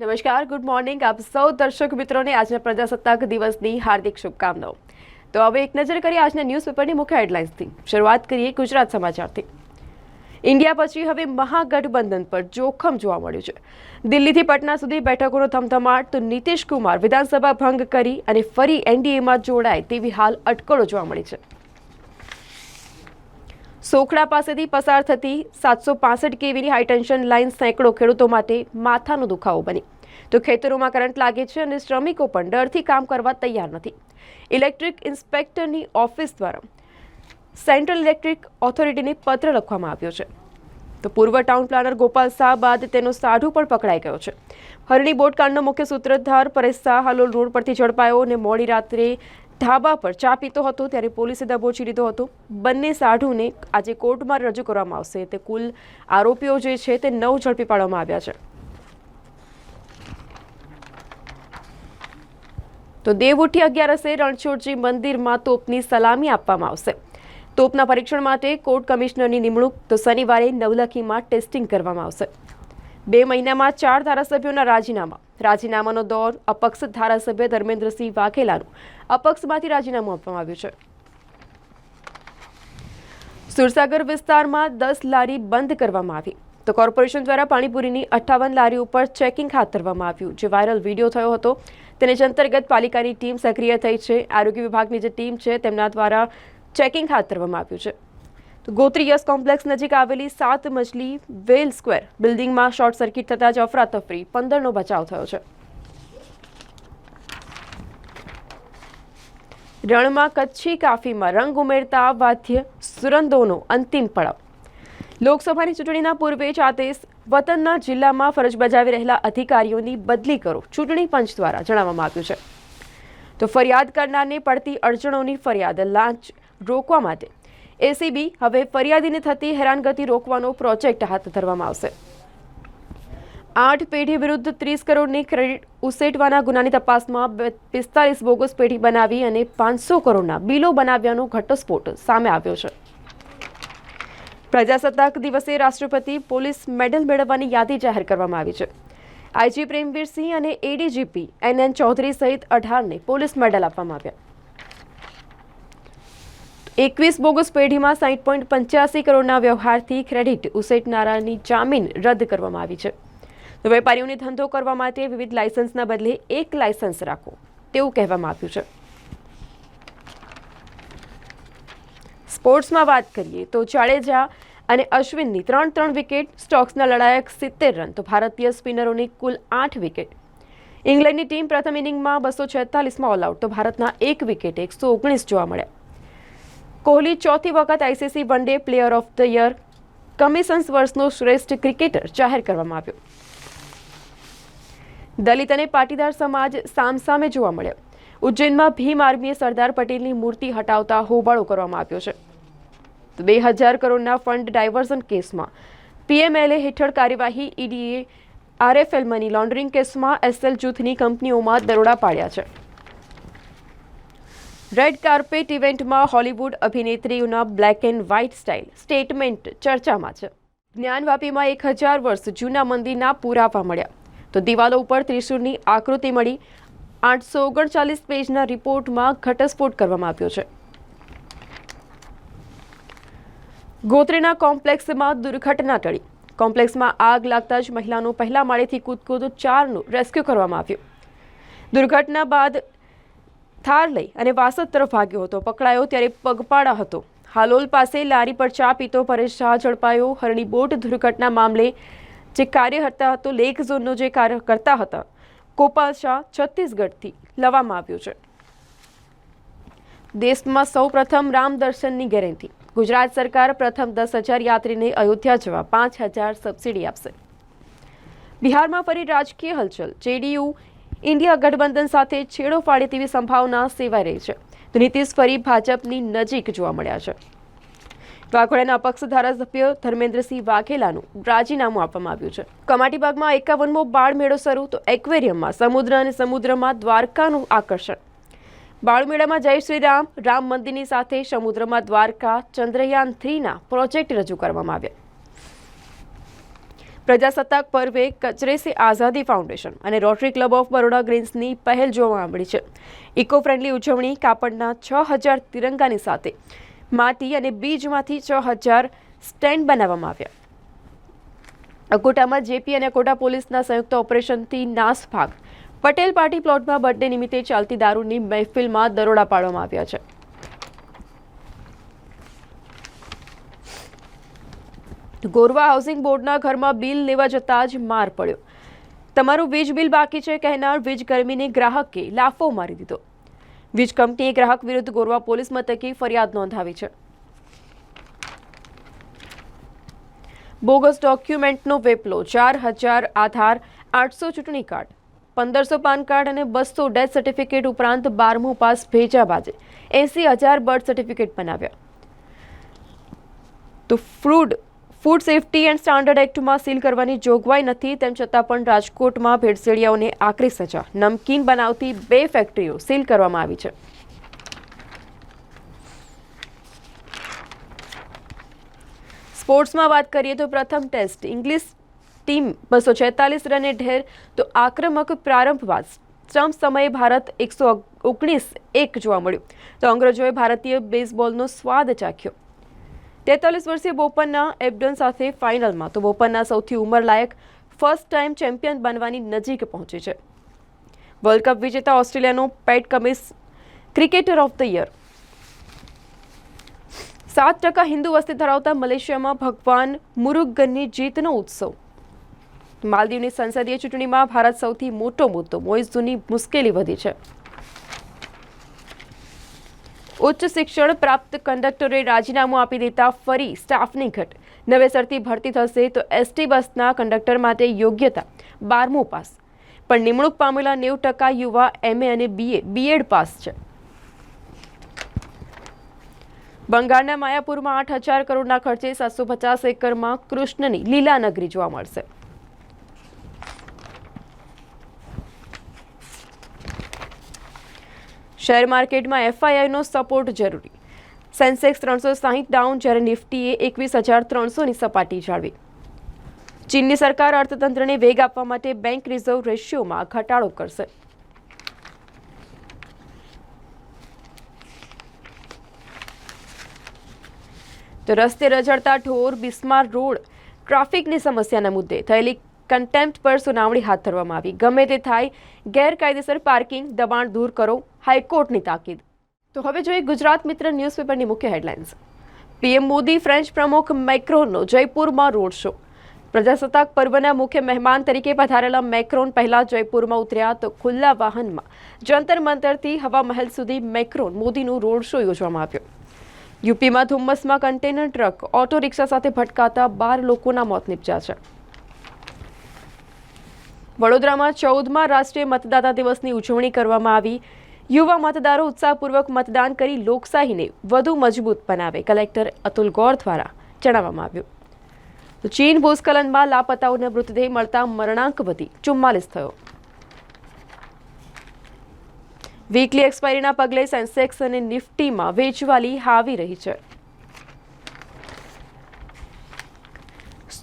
નમસ્કાર, good morning. આપ સૌ દર્શક મિત્રોને આજના પ્રજાસત્તાક દિવસની હાર્દિક શુભકામનાઓ. તો હવે એક નજર કરીએ આજના ન્યૂઝપેપરની મુખ્ય હેડલાઇન્સથી. શરૂઆત કરીએ ગુજરાત સમાચારથી. ઇન્ડિયા પછી હવે મહાગઠબંધન પર જોખમ જોવા મળ્યું છે. દિલ્હીથી પટના સુધી બેઠકોનો ધમધમાટ તો નીતિશ કુમાર વિધાનસભા ભંગ કરી અને ફરી એનડીએમાં જોડાય તેવી હાલ અટકળો જોવા મળી છે. સોખડા પાસેથી પસાર થતી સાતસો પાસઠ કેવીની હાઈટેન્શન લાઇન સેંકડો ખેડૂતો માટે માથાનો દુખાવો બની. તો ખેતરોમાં કરંટ લાગે છે અને શ્રમિકો પણ ડરથી કામ કરવા તૈયાર નથી. ઇલેક્ટ્રિક ઇન્સ્પેક્ટરની ઓફિસ દ્વારા સેન્ટ્રલ ઇલેક્ટ્રિક ઓથોરિટીને પત્ર લખવામાં આવ્યો છે. તો પૂર્વ ટાઉન પ્લાનર ગોપાલ શાહ બાદ તેનો સાઢુ પણ પકડાઈ ગયો છે. હરણી બોટકાંડનો મુખ્ય સૂત્રધાર પરેશ શાહ હાલોલ રોડ પરથી ઝડપાયો અને મોડી રાત્રે ધાબા પર ચા પીતો હતો, ત્યારે પોલીસે દબોચી લીધો હતો. બંને સાઢુને આજે કોર્ટમાં રજૂ કરવામાં આવશે. તે કુલ આરોપીઓ જે છે તે નવ ઝડપી પાડવામાં આવ્યા છે. તો દેવઉઠી અગિયારસે રણછોડજી મંદિરમાં તોપની સલામી આપવામાં આવશે. તોપના પરીક્ષણ માટે કોર્ટ કમિશનરની નિમણૂક તો શનિવારે નવલખીમાં ટેસ્ટિંગ કરવામાં આવશે. બે મહિનામાં ચાર ધારાસભ્યોના રાજીનામા. રાજીનામાનો દોર અપક્ષ ધારાસભ્ય ધર્મેન્દ્રસિંહ વાઘેલાનું અપક્ષમાંથી રાજીનામું આપવામાં આવ્યું છે. સુરસાગર વિસ્તારમાં દસ લારી બંધ કરવામાં આવી. તો કોર્પોરેશન દ્વારા પાણીપુરીની અઠ્ઠાવન લારી ઉપર ચેકિંગ હાથ ધરવામાં આવ્યું. જે વાયરલ વીડિયો થયો હતો, તેને અંતર્ગત પાલિકાની ટીમ સક્રિય થઈ છે. આરોગ્ય વિભાગની જે ટીમ છે, તેમના દ્વારા ચેકિંગ હાથ ધરવામાં આવ્યું છે. ગોત્રી યસ કોમ્પ્લેક્સ નજીક આવેલી સાત મજલી વેલ સ્ક્વેર બિલ્ડિંગમાં શોર્ટ સર્કિટ થતાં જ અફરાતફરી, પંદરનો બચાવ થયો છે. રણમાં કચ્છી કાફીમાં રંગ ઉમેરતા વાદ્ય સુરંદોનો અંતિમ પડાવ. લોકસભાની ચૂંટણીના પૂર્વે જ આદેશ વતનના જિલ્લામાં ફરજ બજાવી રહેલા અધિકારીઓની બદલી કરો, ચૂંટણી પંચ દ્વારા જણાવવામાં આવ્યું છે. તો ફરિયાદ કરનારને પડતી અડચણોની ફરિયાદ લાંચ રોકવા માટે. એસીબી હવે ફરિયાદીને થતી હેરાનગતિ રોકવાનો પ્રોજેક્ટ હાથ ધરવામાં આવશે. આઠ પેઢી વિરુદ્ધ ત્રીસ કરોડની ક્રેડિટ ઉસેટવાના ગુનાની તપાસમાં પિસ્તાલીસ બોગસ પેઢી બનાવી અને પાંચસો કરોડના બિલો બનાવ્યાનો ઘટસ્ફોટ સામે આવ્યો છે. પ્રજાસત્તાક દિવસે રાષ્ટ્રપતિ પોલીસ મેડલ મેળવવાની યાદી જાહેર કરવામાં આવી છે. આઈજી પ્રેમવીરસિંહ અને એડીજીપી એન એન ચૌધરી સહિત અઢારને પોલીસ મેડલ આપવામાં આવ્યા. એકવીસ બોગસ પેઢીમાં સાહીઠ પોઈન્ટ પંચ્યાસી કરોડના વ્યવહારથી ક્રેડિટ ઉસેટનારાની જામીન રદ કરવામાં આવી છે. તો વેપારીઓને ધંધો કરવા માટે વિવિધ લાયસન્સના બદલે એક લાયસન્સ રાખો, તેવું કહેવામાં આવ્યું છે. સ્પોર્ટ્સમાં વાત કરીએ તો જાડેજા અને અશ્વિનની ત્રણ ત્રણ વિકેટ, સ્ટોક્સના લડાયક સિત્તેર રન, તો ભારતીય સ્પિનરોની કુલ આઠ વિકેટ. ઇંગ્લેન્ડની ટીમ પ્રથમ ઇનિંગમાં બસો છેતાલીસમાં ઓલઆઉટ તો ભારતના એક વિકેટ એકસો ઓગણીસ જોવા મળ્યા. કોહલી ચોથી વખત ICC one day player of the year Cummins વર્ષનો શ્રેષ્ઠ ક્રિકેટર જાહેર કરવામાં આવ્યો. દલિત અને પાટીદાર સમાજ સામસામે જોવા મળ્યો. ઉજ્જૈનમાં ભીમ આર્મીએ સરદાર પટેલની મૂર્તિ હટાવતા હોબાળો કરવામાં આવ્યો છે. બે હજાર કરોડના ફંડ ડાયવર્ઝન કેસમાં પીએમએલએ હેઠળ કાર્યવાહી ઈડીએ, આરએફએલ મની લોન્ડરિંગ કેસમાં એસએલ જૂથની કંપનીઓમાં દરોડા પાડ્યા છે. રેડ કાર્પેટ ઇવેન્ટમાં Hollywood અભિનેત્રીઓના black and white style statement ચર્ચામાં છે. જ્ઞાનવાપીમાં એક હજાર વર્ષ જૂના મંદિરના પુરાવા મળ્યા. તો દિવાલો ઉપર ત્રિશુળની આકૃતિ મળી. આઠસો ઓગણચાલીસ પેજના રિપોર્ટમાં ઘટસ્ફોટ કરવામાં આવ્યો છે. ગોત્રીના કોમ્પ્લેક્સમાં દુર્ઘટના ટળી. કોમ્પ્લેક્સમાં આગ લાગતા જ મહિલાનું પહેલા માળેથી કૂદકૂદ ચારનું રેસ્ક્યુ કરવામાં આવ્યું. દુર્ઘટના બાદ થાર લઈ અને વાસદ તરફ ભાગ્યો હતો. પકડાયો ત્યારે પગપાળા હતો. હાલોલ પાસે લારી પર ચા પીતો પરેશ શાહ ઝડપાયો. હરણી બોટ દુર્ઘટના મામલે જે કાર્યકર્તા હતો, લેક ઝોનનો જે કાર્ય કરતા હતા, ગોપાલ શાહ છત્તીસગઢથી લવામાં આવ્યો છે. દેશમાં સૌ પ્રથમ રામ દર્શનની ગેરંટી. ગુજરાત સરકાર પ્રથમ દસ હજાર યાત્રીને અયોધ્યા જવા પાંચ હજાર સબસિડી આપશે. બિહારમાં ફરી રાજકીય હલચલ. જેડીયુ ઇન્ડિયા ગઠબંધન સાથે છેડો ફાડે તેવી સંભાવના સેવાઈ રહી છે. તો નીતિશ ફરી ભાજપની નજીક જોવા મળ્યા છે. વાઘોડિયાના અપક્ષ ધારાસભ્ય ધર્મેન્દ્રસિંહ વાઘેલાનું રાજીનામું આપવામાં આવ્યું છે. કમાટીબાગમાં એકાવનમો બાળમેળો શરૂ, તો એક્વેરિયમમાં સમુદ્ર અને સમુદ્રમાં દ્વારકાનું આકર્ષણ. બાળમેળામાં જય શ્રી રામ મંદિરની સાથે સમુદ્રમાં દ્વારકા, ચંદ્રયાન થ્રીના પ્રોજેક્ટ રજૂ કરવામાં આવ્યા. પ્રજાસત્તાક પર્વે કચરે સે આઝાદી ફાઉન્ડેશન અને રોટરી ક્લબ ઓફ બરોડા ગ્રીન્સની પહેલ જોવા મળી છે. ઇકો ફ્રેન્ડલી ઉજવણી કાપડના છ હજાર તિરંગાની સાથે માટી અને બીજમાંથી છ હજાર સ્ટેન્ડ બનાવવામાં આવ્યા. અકોટામાં જેપી અને અકોટા પોલીસના સંયુક્ત ઓપરેશનથી નાસભાગ. પટેલ પાર્ટી પ્લોટમાં બર્થડે નિમિત્તે ચાલતી દારૂની મહેફિલમાં દરોડા પાડવામાં આવ્યા છે. ગોરવા હાઉસિંગ બોર્ડના ઘરમાં બિલ લેવા જતાં જ માર પડ્યો. તમારું વીજ બિલ બાકી છે, કહેનાર વીજ કર્મીને ગ્રાહકે લાફો મારી દીધો. વીજ કંપનીએ ગ્રાહક વિરુદ્ધ ગોરવા પોલીસ મથકે ફરિયાદ નોંધાવી છે. બોગસ ડોક્યુમેન્ટનો વેપલો, ચાર હજાર આધાર, આઠસો ચૂંટણી કાર્ડ, પંદરસો પાન કાર્ડ અને બસો ડેથ સર્ટિફિકેટ ઉપરાંત બારમું પાસ ભેજા બાજે એંસી હજાર બર્થ સર્ટિફિકેટ બનાવ્યા. તો ફ્રૂડ ફૂડ સેફટી એન્ડ સ્ટાન્ડર્ડ એક્ટમાં સીલ કરવાની જોગવાઈ નથી, તેમ છતાં પણ રાજકોટમાં ભેળસેળિયાઓને આકરી સજા. નમકીન બનાવતી બે ફેક્ટરીઓ સીલ કરવામાં આવી છે. સ્પોર્ટ્સમાં વાત કરીએ તો પ્રથમ ટેસ્ટ. ઇંગ્લિશ ટીમ બસો છેતાલીસ રને ઢેર, તો આક્રમક પ્રારંભ બાદ સ્ટમ્પ સમયે ભારત એકસો ઓગણીસ એક જોવા મળ્યું. તો અંગ્રેજોએ ભારતીય બેઝબોલનો સ્વાદ ચાખ્યો. તેતાલીસ વર્ષીય બોપન્ના એબડન સાથે ફાઇનલમાં. તો બોપન્ના સૌથી ઉંમરલાયક ફર્સ્ટ ટાઈમ ચેમ્પિયન બનવાની નજીક પહોંચી છે. વર્લ્ડ કપ વિજેતા ઓસ્ટ્રેલિયાનો Pat Cummins cricketer of the year સાત ટકા હિન્દુ વસ્તી ધરાવતા મલેશિયામાં ભગવાન મુરુગનની જીતનો ઉત્સવ. માલદીવની સંસદીય ચૂંટણીમાં ભારત સૌથી મોટો મુદ્દો. મોઇઝુની મુશ્કેલી વધી છે. ઉચ્ચ શિક્ષણ પ્રાપ્ત કંડક્ટરે રાજીનામું આપી દેતા ફરી સ્ટાફની ઘટ. નવેસરથી ભરતી થશે તો એસટી બસના કંડક્ટર માટે યોગ્યતા બારમું પાસ. પણ નિમણૂક પામેલા નેવું ટકા યુવા એમએ અને બીએ બીએડ પાસ છે. બંગાળના માયાપુરમાં આઠ હજાર કરોડના ખર્ચે સાતસો પચાસ એકરમાં કૃષ્ણની લીલા નગરી જોવા મળશે. શેર માર્કેટમાં એફઆઈઆઈનો સપોર્ટ જરૂરી. સેન્સેક્સ ત્રણસો સાહીઠ ડાઉન જ્યારે નિફ્ટીએ એકવીસ હજાર ત્રણસોની સપાટી જાળવી. ચીનની સરકાર અર્થતંત્રને વેગ આપવા માટે બેંક રિઝર્વ રેશિયોમાં ઘટાડો કરશે. તો રસ્તે રજડતા ઢોર બિસ્માર રોડ. ટ્રાફિકની સમસ્યાના મુદ્દે થયેલી કન્ટેમ્પ્ટ પર સુનાવણી હાથ ધરવામાં આવી. ગમે તે થાય, ગેરકાયદેસર પાર્કિંગ, દબાણ દૂર કરો, હાઈકોર્ટની તાકીદ. તો હવે જોઈએ ગુજરાત મિત્ર ન્યૂઝપેપરની મુખ્ય હેડલાઇન્સ. પીએમ મોદી ફ્રેન્ચ પ્રમુખ મેક્રોનનો જયપુરમાં રોડ શો. પ્રજાસત્તાક પર્વના મુખ્ય મહેમાન તરીકે પધારેલા મેક્રોન પહેલા જયપુરમાં ઉતર્યા તો ખુલ્લા વાહનમાં જંતર મંતરથી હવા મહેલ સુધી મેક્રોન મોદીનું રોડ શો યોજવામાં આવ્યો. યુપીમાં ધુમ્મસમાં કન્ટેનર ટ્રક, ઓટો રિક્ષા સાથે ભટકાતા બાર લોકોના મોત નીપજ્યા છે. વડોદરામાં ચૌદમાં રાષ્ટ્રીય મતદાતા દિવસની ઉજવણી કરવામાં આવી. યુવા મતદારો ઉત્સાહપૂર્વક મતદાન કરી લોકશાહીને વધુ મજબૂત બનાવે. કલેક્ટર અતુલ ગોર દ્વારા જણાવવામાં આવ્યું. ચીન ભૂસ્ખલનમાં લાપતાઓને મૃતદેહ મળતા મરણાંક વધી ચુમ્માલીસ થયો. વીકલી એક્સપાયરીના પગલે સેન્સેક્સ અને નિફ્ટીમાં વેચવાલી હાવી રહી છે.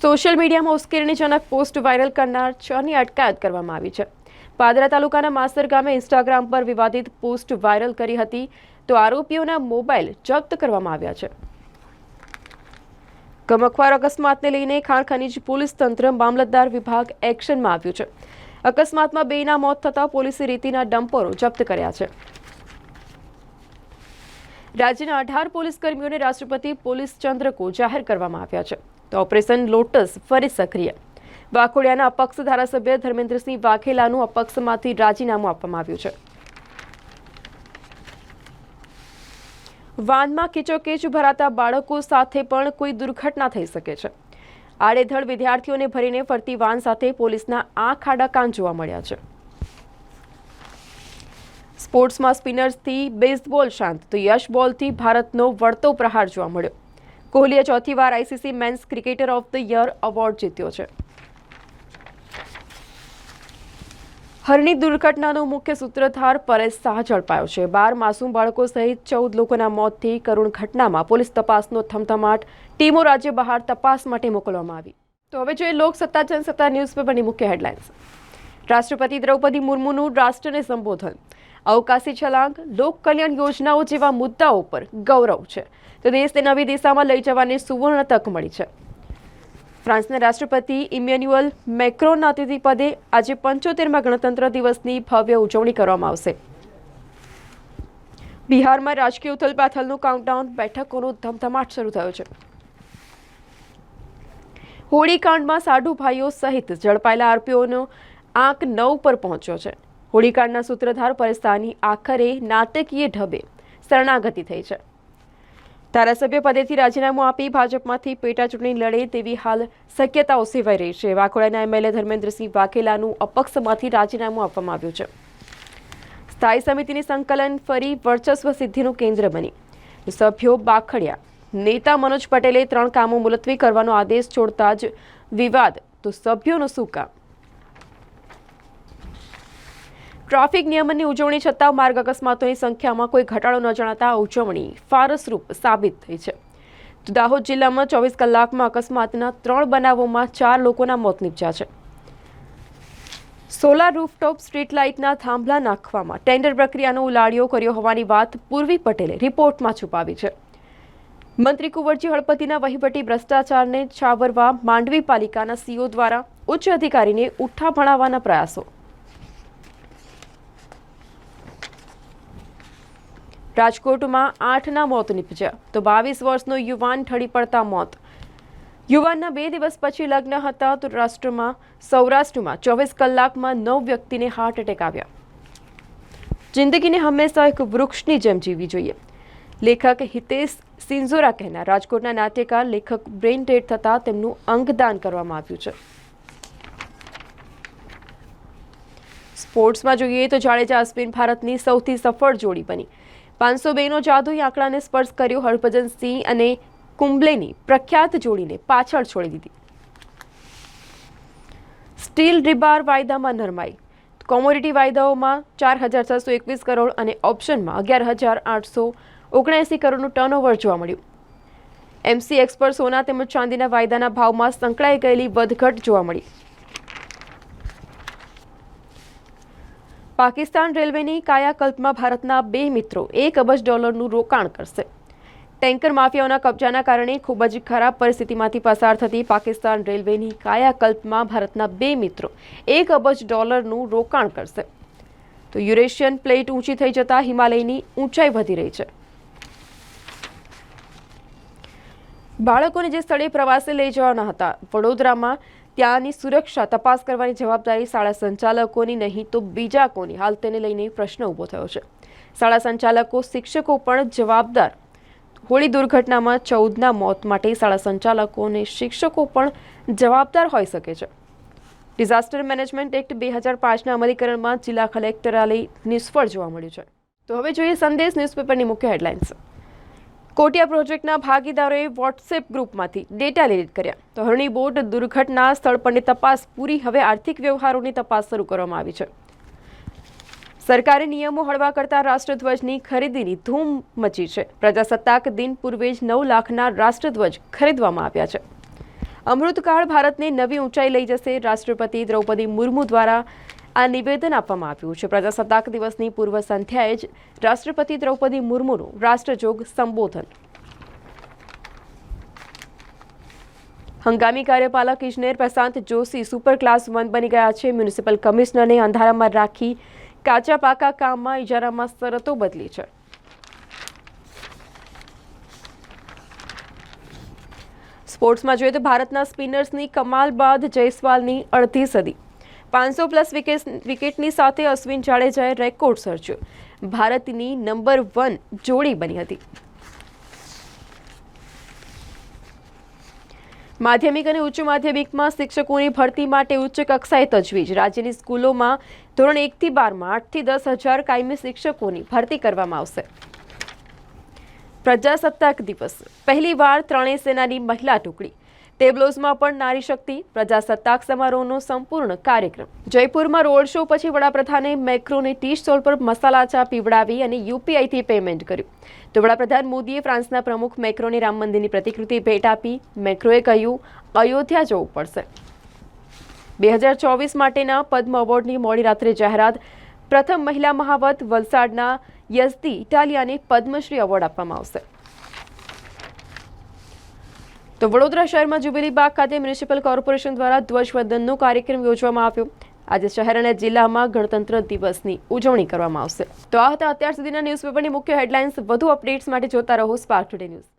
સોશિયલ મીડિયામાં ઉશ્કેરણીજનક પોસ્ટ વાયરલ કરનાર છની અટકાયત કરવામાં આવી છે. પાદરા તાલુકાના માસર ગામે ઇન્સ્ટાગ્રામ પર વિવાદિત પોસ્ટ વાયરલ કરી હતી તો આરોપીઓના મોબાઈલ જપ્ત કરવામાં આવ્યા છે. ગમખવાર અકસ્માતને લઈને ખાણ ખનીજ પોલીસ તંત્ર મામલતદાર વિભાગ એક્શનમાં આવ્યું છે. અકસ્માતમાં બેના મોત થતાં પોલીસે રેતીના ડમ્પરો જપ્ત કર્યા છે. રાજ્યના અઢાર પોલીસ કર્મીઓને રાષ્ટ્રપતિ પોલીસ ચંદ્રકો જાહેર કરવામાં આવ્યા છે. તો ઓપરેશન લોટસ ફરી સક્રિય. વાઘોડિયાના અપક્ષ ધારાસભ્ય ધર્મેન્દ્રસિંહ વાઘેલાનું અપક્ષમાંથી રાજીનામું આપવામાં આવ્યું છે. વાનમાં કિચોકીચ ભરાતા બાળકો સાથે પણ કોઈ દુર્ઘટના થઈ શકે છે. આડેધડ વિદ્યાર્થીઓને ભરીને ફરતી વાન સાથે પોલીસના આંખ આડા કાન જોવા મળ્યા છે. સ્પોર્ટ્સમાં સ્પિનર્સથી બેઝબોલ શાંત, તો યશ બોલથી ભારતનો વળતો પ્રહાર જોવા મળ્યો. કોહલીએ ચોથી વાર ICC men's cricketer of the year award જીત્યો છે. હરણી દુર્ઘટનાનો મુખ્ય સૂત્રધાર પરેશ શાહ ઝડપાયો છે. બાર માસૂમ બાળકો સહિત ચૌદ લોકોના મોતથી કરુણ ઘટનામાં પોલીસ તપાસનો થમથમાટ ટીમો રાજ્ય બહાર તપાસ માટે મોકલવામાં આવી. તો હવે જોઈએ લોકસત્તા જનસત્તા ન્યૂઝપેપરની મુખ્ય હેડલાઇન્સ. રાષ્ટ્રપતિ દ્રૌપદી મુર્મુનું રાષ્ટ્રને સંબોધન. અવકાશી છલાંગ, લોક કલ્યાણ યોજનાઓ જેવા મુદ્દાઓ પર ગૌરવ છે. તો દેશને નવી દિશામાં લઈ જવાની સુવર્ણ તક મળી છે. ફ્રાન્સના રાષ્ટ્રપતિ ઇમેન્યુઅલ મેક્રોનના અતિથિપદે આજે પંચોતેરમાં ગણતંત્ર દિવસની ભવ્ય ઉજવણી કરવામાં આવશે. બિહારમાં રાજકીય ઉથલપાથલનું કાઉન્ટડાઉન બેઠકોનો ધમધમાટ શરૂ થયો છે. હોળીકાંડમાં સાઢુ ભાઈઓ સહિત ઝડપાયેલા આરોપીઓનો આંક નવ પર પહોંચ્યો છે. હોળીકાંડના સૂત્રધાર પરસ્તાની આખરે નાટકીય ઢબે શરણાગતિ થઈ છે. ધારાસભ્ય પદેથી રાજીનામું આપી ભાજપમાંથી પેટા ચૂંટણી લડે તેવી હાલ શક્યતાઓ સેવાઈ રહી છે. વાઘોડાના એમએલએ ધર્મેન્દ્રસિંહ વાઘેલાનું અપક્ષમાંથી રાજીનામું આપવામાં આવ્યું છે. સ્થાયી સમિતિની સંકલન ફરી વર્ચસ્વ સિદ્ધિનું કેન્દ્ર બની. સભ્યો બાખડ્યા. નેતા મનોજ પટેલે ત્રણ કામો મુલતવી કરવાનો આદેશ છોડતા જ વિવાદ. તો સભ્યોનું શું કામ? ટ્રાફિક નિયમનની ઉજવણી છતાં માર્ગ અકસ્માતોની સંખ્યામાં કોઈ ઘટાડો ન જણાતા ઉજવણી ફારસરૂપ સાબિત થઈ છે. દાહોદ જિલ્લામાં ચોવીસ કલાકમાં અકસ્માતના ત્રણ બનાવોમાં ચાર લોકોના મોત નીપજ્યા છે. સોલાર રૂફટોપ સ્ટ્રીટ લાઇટના થાંભલા નાખવામાં ટેન્ડર પ્રક્રિયાનો ઉલાડિયો કર્યો હોવાની વાત પૂર્વી પટેલે રિપોર્ટમાં છુપાવી છે. મંત્રી કુંવરજી હળપતિના વહીવટી ભ્રષ્ટાચારને છાવરવા માંડવી પાલિકાના સીઓ દ્વારા ઉચ્ચ અધિકારીને ઉઠ્ઠા ભણાવવાના પ્રયાસો. રાજકોટમાં આઠના મોત નીપજ્યા. તો બાવીસ વર્ષનો યુવાન ઠળી પડતા મોત. યુવાનના બે દિવસ પછી લગ્ન હતા તો રાષ્ટ્રમાં, સૌરાષ્ટ્રમાં ચોવીસ કલાકમાં નવ વ્યક્તિને હાર્ટ એટેક આવ્યા. જિંદગીને હંમેશા એક વૃક્ષની જેમ જીવવી જોઈએ. લેખક હિતેશ સિંઝોરા કહેનાર રાજકોટના નાટ્યકાર, લેખક બ્રેઇન ડેડ થતાં તેમનું અંગદાન કરવામાં આવ્યું છે. સ્પોર્ટ્સમાં જોઈએ તો જાડેજા અશ્વિન ભારતની સૌથી સફળ જોડી બની. પાંચસો બેનો જાદુઈ આંકડાને સ્પર્શ કર્યો હરભજન સિંહ અને કુંબલેની પ્રખ્યાત જોડીને પાછળ છોડી દીધી. સ્ટીલ રિબાર વાયદામાં નરમાઈ. કોમોડિટી વાયદાઓમાં ચાર હજાર છસો એકવીસ કરોડ અને ઓપ્શનમાં અગિયાર હજાર આઠસો ઓગણએંસી કરોડનું ટર્નઓવર જોવા મળ્યું. એમસીએક્સ પર સોના તેમજ ચાંદીના વાયદાના ભાવમાં સંકળાઈ ગયેલી વધઘટ જોવા મળી. પાકિસ્તાન રેલવેની કાયાકલ્પમાં ભારતના બે મિત્રો એક અબજ ડોલરનું રોકાણ કરશે. ટેન્કર માફિયાઓના કબજાના કારણે ખૂબ જ ખરાબ પરિસ્થિતિમાંથી પસાર થતી પાકિસ્તાન રેલવેની કાયાકલ્પમાં ભારતના બે મિત્રો એક અબજ ડોલરનું રોકાણ કરશે. તો યુરેશિયન પ્લેટ ઊંચી થઈ જતા હિમાલયની ઊંચાઈ વધી રહી છે. બાળકોને જે સ્થળે પ્રવાસે લઈ જવાના હતા, વડોદરામાં ત્યાંની સુરક્ષા તપાસ કરવાની જવાબદારી શાળા સંચાલકોની નહીં તો બીજા કોની? હાલ તેને લઈને પ્રશ્ન ઊભો થયો છે. શાળા સંચાલકો, શિક્ષકો પણ જવાબદાર. હોળી દુર્ઘટનામાં ચૌદના મોત માટે શાળા સંચાલકો અને શિક્ષકો પણ જવાબદાર હોઈ શકે છે. ડિઝાસ્ટર મેનેજમેન્ટ એક્ટ બે હજાર પાંચના અમલીકરણમાં જિલ્લા કલેક્ટરાલય નિષ્ફળ જોવા મળ્યું છે. તો હવે જોઈએ સંદેશ ન્યૂઝપેપરની મુખ્ય હેડલાઇન્સ. કોટિયા પ્રોજેક્ટના ભાગીદારોએ વોટ્સએપ ગ્રુપમાંથી ડેટા ડિલીટ કર્યા. તો હરણી બોટ દુર્ઘટના સ્થળ પરની તપાસ પૂરી. હવે આર્થિક વ્યવહારોની તપાસ શરૂ કરવામાં આવી છે. સરકારે નિયમો હળવા કરતા રાષ્ટ્રધ્વજની ખરીદીની ધૂમ મચી છે. પ્રજાસત્તાક દિન પૂર્વે જ નવ લાખના રાષ્ટ્રધ્વજ ખરીદવામાં આવ્યા છે. અમૃતકાળ ભારતને નવી ઊંચાઈ લઈ જશે. રાષ્ટ્રપતિ દ્રૌપદી મુર્મુ દ્વારા આ નિવેદન આપવામાં આવ્યું છે. પ્રજાસત્તાક દિવસની પૂર્વ સંધ્યાએ જ રાષ્ટ્રપતિ દ્રૌપદી મુર્મુનું રાષ્ટ્રજોગ સંબોધન. હંગામી કાર્યપાલક ઇજનેર Prashant Joshi super class one બની ગયા છે. મ્યુનિસિપલ કમિશનરને અંધારામાં રાખી કાચા પાકા કામમાં ઇજારામાં શરતો બદલી છે. સ્પોર્ટ્સમાં જોઈએ તો ભારતના સ્પિનર્સની કમાલ બાદ જયસ્વાલની અડધી સદી. પાંચસો પ્લસ વિકેટ વિકેટની સાથે અશ્વિન જાડેજાએ રેકોર્ડ સર્જ્યો. ભારતની નંબર વન જોડી બની હતી. માધ્યમિક અને ઉચ્ચ માધ્યમિકમાં શિક્ષકોની ભરતી માટે ઉચ્ચ કક્ષાએ તજવીજ. રાજ્યની સ્કૂલોમાં ધોરણ એકથી બારમાં આઠથી દસ હજાર કાયમી શિક્ષકોની ભરતી કરવામાં આવશે. પ્રજાસત્તાક દિવસ. પહેલીવાર ત્રણેય સેનાની મહિલા ટુકડી. તેબ્લોઝમાં પણ નારી શક્તિ, પ્રજાસત્તાક સમારોહનો સંપૂર્ણ કાર્યક્રમ. જયપુરમાં રોડ શો પછી વડાપ્રધાને મેક્રોને ટી સ્ટોલ પર મસાલા ચા પીવડાવી અને યુપીઆઈથી પેમેન્ટ કર્યું. તો વડાપ્રધાન મોદીએ ફ્રાન્સના પ્રમુખ મેક્રોને રામ મંદિરની પ્રતિકૃતિ ભેટ આપી. મેક્રોએ કહ્યું, અયોધ્યા જવું પડશે. બે હજાર ચોવીસ માટેના પદ્મ એવોર્ડની મોડી રાત્રે જાહેરાત. પ્રથમ મહિલા મહાવત વલસાડના યઝદી ઇટાલિયાને પદ્મશ્રી એવોર્ડ આપવામાં આવશે. તો વડોદરા શહેરમાં જુબિલી બાગ ખાતે મ્યુનિસિપલ કોર્પોરેશન દ્વારા ધ્વજવંદનનો કાર્યક્રમ યોજવામાં આવ્યો. આજે શહેર અને જિલ્લામાં ગણતંત્ર દિવસની ઉજવણી કરવામાં આવશે. તો આ હતા અત્યાર સુધીના ન્યૂઝપેપરની મુખ્ય હેડલાઇન્સ. વધુ અપડેટ્સ માટે જોતા રહો સ્પાર્ક ટુડે ન્યૂઝ.